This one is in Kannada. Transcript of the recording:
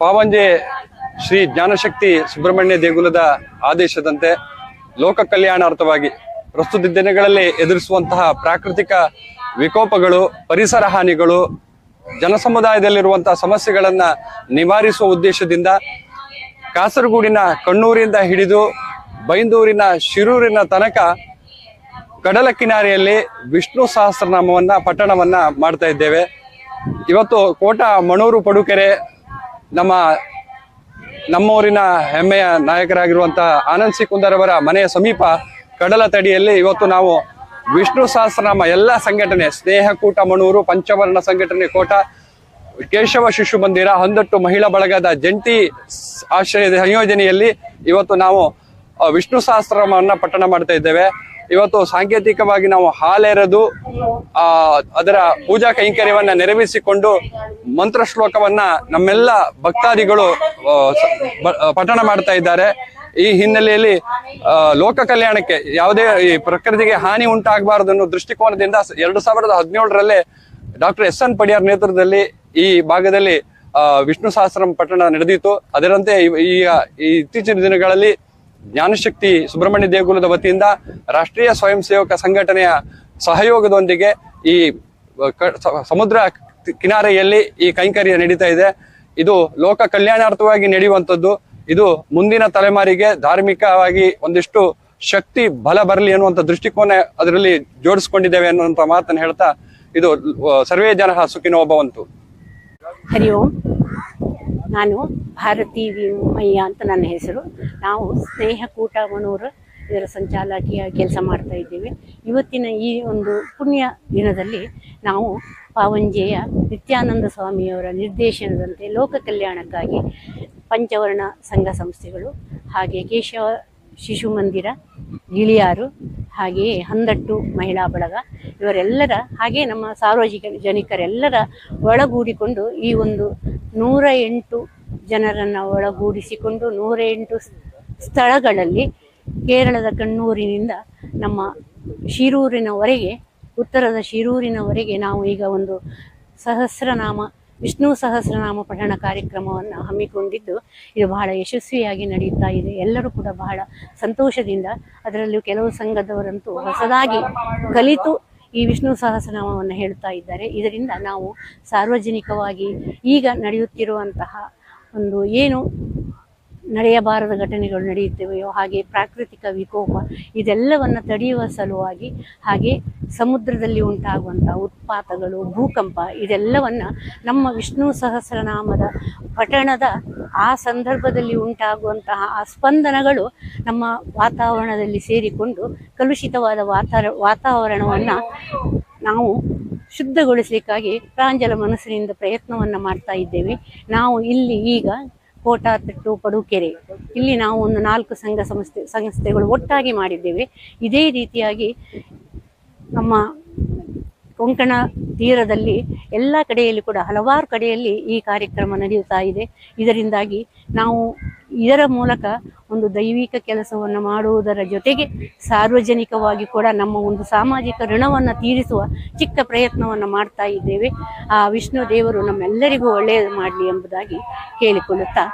ಪಾವಂಜೆ ಶ್ರೀ ಜ್ಞಾನಶಕ್ತಿ ಸುಬ್ರಹ್ಮಣ್ಯ ದೇಗುಲದ ಆದೇಶದಂತೆ ಲೋಕ ಕಲ್ಯಾಣಾರ್ಥವಾಗಿ ಪ್ರಸ್ತುತ ದಿನಗಳಲ್ಲಿ ಎದುರಿಸುವಂತಹ ಪ್ರಾಕೃತಿಕ ವಿಕೋಪಗಳು, ಪರಿಸರ ಹಾನಿಗಳು ಜನಸಮುದಾಯದಲ್ಲಿರುವಂತಹ ಸಮಸ್ಯೆಗಳನ್ನು ನಿವಾರಿಸುವ ಉದ್ದೇಶದಿಂದ ಕಾಸರಗೂಡಿನ ಕಣ್ಣೂರಿಂದ ಹಿಡಿದು ಬೈಂದೂರಿನ ಶಿರೂರಿನ ತನಕ ಕಡಲ ಕಿನಾರೆಯಲ್ಲಿ ವಿಷ್ಣು ಸಹಸ್ರನಾಮವನ್ನ ಪಠಣವನ್ನ ಮಾಡ್ತಾ ಇದ್ದೇವೆ. ಇವತ್ತು ಕೋಟ ಮಣೂರು ಪಡುಕೆರೆ ನಮ್ಮ ನಮ್ಮೂರಿನ ಹೆಮ್ಮೆಯ ನಾಯಕರಾಗಿರುವಂತಹ ಆನಂದ್ ಸಿ ಕುಂದರವರ ಮನೆಯ ಸಮೀಪ ಕಡಲ ತಡಿಯಲ್ಲಿ ಇವತ್ತು ನಾವು ವಿಷ್ಣು ಸಹಸ್ರನಾಮ ಎಲ್ಲ ಸಂಘಟನೆ, ಸ್ನೇಹಕೂಟ ಮಣೂರು, ಪಂಚವರ್ಣ ಸಂಘಟನೆ, ಕೋಟ ಕೇಶವ ಶಿಶು ಮಂದಿರ, ಹಂದಟ್ಟು ಮಹಿಳಾ ಬಳಗದ ಜಂಟಿ ಆಶ್ರಯದ ಸಂಯೋಜನೆಯಲ್ಲಿ ಇವತ್ತು ನಾವು ವಿಷ್ಣು ಸಹಸ್ರನಾಮವನ್ನು ಪಠಣ ಮಾಡ್ತಾ ಇದ್ದೇವೆ. ಇವತ್ತು ಸಾಂಕೇತಿಕವಾಗಿ ನಾವು ಹಾಲೆರೆದು ಆ, ಅದರ ಪೂಜಾ ಕೈಂಕರ್ಯವನ್ನ ನೆರವೇರಿಸಿಕೊಂಡು ಮಂತ್ರ ಶ್ಲೋಕವನ್ನ ನಮ್ಮೆಲ್ಲ ಭಕ್ತಾದಿಗಳು ಪಠಣ ಮಾಡ್ತಾ ಇದ್ದಾರೆ. ಈ ಹಿನ್ನೆಲೆಯಲ್ಲಿ ಲೋಕ ಕಲ್ಯಾಣಕ್ಕೆ ಯಾವುದೇ ಈ ಪ್ರಕೃತಿಗೆ ಹಾನಿ ಉಂಟಾಗಬಾರದು ಅನ್ನೋ ದೃಷ್ಟಿಕೋನದಿಂದ ಎರಡು ಸಾವಿರದ ಹದಿನೇಳರಲ್ಲೇ ಡಾಕ್ಟರ್ ಎಸ್ ಎನ್ ಪಡಿಯಾರ್ ನೇತೃತ್ವದಲ್ಲಿ ಈ ಭಾಗದಲ್ಲಿ ವಿಷ್ಣು ಸಹಸ್ರಂ ಪಠಣ ನಡೆದಿತ್ತು. ಅದರಂತೆ ಈ ಇತ್ತೀಚಿನ ದಿನಗಳಲ್ಲಿ ಜ್ಞಾನಶಕ್ತಿ ಸುಬ್ರಹ್ಮಣ್ಯ ದೇಗುಲದ ವತಿಯಿಂದ ರಾಷ್ಟ್ರೀಯ ಸ್ವಯಂ ಸೇವಕ ಸಂಘಟನೆಯ ಸಹಯೋಗದೊಂದಿಗೆ ಈ ಸಮುದ್ರ ಕಿನಾರೆಯಲ್ಲಿ ಈ ಕೈಂಕರ್ಯ ನಡೀತಾ ಇದೆ. ಇದು ಲೋಕ ಕಲ್ಯಾಣಾರ್ಥವಾಗಿ ನಡೆಯುವಂಥದ್ದು. ಇದು ಮುಂದಿನ ತಲೆಮಾರಿಗೆ ಧಾರ್ಮಿಕವಾಗಿ ಒಂದಿಷ್ಟು ಶಕ್ತಿ, ಬಲ ಬರಲಿ ಅನ್ನುವಂಥ ದೃಷ್ಟಿಕೋನ ಅದರಲ್ಲಿ ಜೋಡಿಸ್ಕೊಂಡಿದ್ದೇವೆ ಅನ್ನುವಂಥ ಮಾತನ್ನು ಹೇಳ್ತಾ ಇದು ಸರ್ವೇ ಜನ ಸುಖಿನೋ ಭವಂತು ಹರಿ ನಾನು ಭಾರತಿ ವಿಮಯ್ಯ ಅಂತ ನನ್ನ ಹೆಸರು. ನಾವು ಸ್ನೇಹಕೂಟ ಮಣೂರು ಇದರ ಸಂಚಾಲಕಿಯ ಕೆಲಸ ಮಾಡ್ತಾ ಇದ್ದೇವೆ. ಇವತ್ತಿನ ಈ ಒಂದು ಪುಣ್ಯ ದಿನದಲ್ಲಿ ನಾವು ಪಾವಂಜೆಯ ನಿತ್ಯಾನಂದ ಸ್ವಾಮಿಯವರ ನಿರ್ದೇಶನದಂತೆ ಲೋಕ ಕಲ್ಯಾಣಕ್ಕಾಗಿ ಪಂಚವರ್ಣ ಸಂಘ ಸಂಸ್ಥೆಗಳು ಹಾಗೆ ಕೇಶವ ಶಿಶು ಮಂದಿರ, ಗಿಳಿಯಾರು ಹಾಗೆಯೇ ಹಂದಟ್ಟು ಮಹಿಳಾ ಬಳಗ ಇವರೆಲ್ಲರ ಹಾಗೆ ನಮ್ಮ ಸಾರ್ವಜನಿಕ ಜನಿಕರೆಲ್ಲರ ಒಳಗೂಡಿಕೊಂಡು ಈ ಒಂದು ನೂರ ಎಂಟು ಜನರನ್ನು ಒಳಗೂಡಿಸಿಕೊಂಡು ನೂರ ಎಂಟು ಸ್ಥಳಗಳಲ್ಲಿ ಕೇರಳದ ಕಣ್ಣೂರಿನಿಂದ ನಮ್ಮ ಶಿರೂರಿನವರೆಗೆ, ಉತ್ತರದ ಶಿರೂರಿನವರೆಗೆ ನಾವು ಈಗ ಒಂದು ಸಹಸ್ರನಾಮ, ವಿಷ್ಣು ಸಹಸ್ರನಾಮ ಪಠಣ ಕಾರ್ಯಕ್ರಮವನ್ನು ಹಮ್ಮಿಕೊಂಡಿದ್ದು, ಇದು ಬಹಳ ಯಶಸ್ವಿಯಾಗಿ ನಡೆಯುತ್ತಾ ಇದೆ. ಎಲ್ಲರೂ ಕೂಡ ಬಹಳ ಸಂತೋಷದಿಂದ ಅದರಲ್ಲೂ ಕೆಲವು ಸಂಘದವರಂತೂ ಹೊಸದಾಗಿ ಕಲಿತು ಈ ವಿಷ್ಣು ಸಹಸ್ರನಾಮವನ್ನು ಹೇಳ್ತಾ ಇದ್ದಾರೆ. ಇದರಿಂದ ನಾವು ಸಾರ್ವಜನಿಕವಾಗಿ ಈಗ ನಡೆಯುತ್ತಿರುವಂತಹ ಒಂದು ಏನು ನಡೆಯಬಾರದ ಘಟನೆಗಳು ನಡೆಯುತ್ತವೆಯೋ, ಹಾಗೆ ಪ್ರಾಕೃತಿಕ ವಿಕೋಪ ಇದೆಲ್ಲವನ್ನು ತಡೆಯುವ ಸಲುವಾಗಿ ಹಾಗೆ ಸಮುದ್ರದಲ್ಲಿ ಉಂಟಾಗುವಂಥ ಉತ್ಪಾತಗಳು, ಭೂಕಂಪ ಇದೆಲ್ಲವನ್ನು ನಮ್ಮ ವಿಷ್ಣು ಸಹಸ್ರನಾಮದ ಪಠಣದ ಆ ಸಂದರ್ಭದಲ್ಲಿ ಉಂಟಾಗುವಂತಹ ಆ ಸ್ಪಂದನಗಳು ನಮ್ಮ ವಾತಾವರಣದಲ್ಲಿ ಸೇರಿಕೊಂಡು ಕಲುಷಿತವಾದ ವಾತಾವರ ವಾತಾವರಣವನ್ನು ನಾವು ಶುದ್ಧಗೊಳಿಸಲಿಕ್ಕಾಗಿ ಪ್ರಾಂಜಲ ಮನಸ್ಸಿನಿಂದ ಪ್ರಯತ್ನವನ್ನು ಮಾಡ್ತಾ ಇದ್ದೇವೆ. ನಾವು ಇಲ್ಲಿ ಈಗ ಕೋಟಾತಿಟ್ಟು ಪಡುಕೆರೆ. ಇಲ್ಲಿ ನಾವು ಒಂದು ನಾಲ್ಕು ಸಂಘ ಸಂಸ್ಥೆ, ಸಂಸ್ಥೆಗಳು ಒಟ್ಟಾಗಿ ಮಾಡಿದ್ದೇವೆ. ಇದೇ ರೀತಿಯಾಗಿ ನಮ್ಮ ಕೊಂಕಣ ತೀರದಲ್ಲಿ ಎಲ್ಲ ಕಡೆಯಲ್ಲಿ ಕೂಡ, ಹಲವಾರು ಕಡೆಯಲ್ಲಿ ಈ ಕಾರ್ಯಕ್ರಮ ನಡೆಯುತ್ತಾ ಇದೆ. ಇದರಿಂದಾಗಿ ನಾವು ಇದರ ಮೂಲಕ ಒಂದು ದೈವಿಕ ಕೆಲಸವನ್ನು ಮಾಡುವುದರ ಜೊತೆಗೆ ಸಾರ್ವಜನಿಕವಾಗಿ ಕೂಡ ನಮ್ಮ ಒಂದು ಸಾಮಾಜಿಕ ಋಣವನ್ನು ತೀರಿಸುವ ಚಿಕ್ಕ ಪ್ರಯತ್ನವನ್ನು ಮಾಡ್ತಾ ಇದ್ದೇವೆ. ಆ ವಿಷ್ಣು ದೇವರು ನಮ್ಮೆಲ್ಲರಿಗೂ ಒಳ್ಳೆಯದು ಮಾಡಲಿ ಎಂಬುದಾಗಿ ಕೇಳಿಕೊಳ್ಳುತ್ತಾ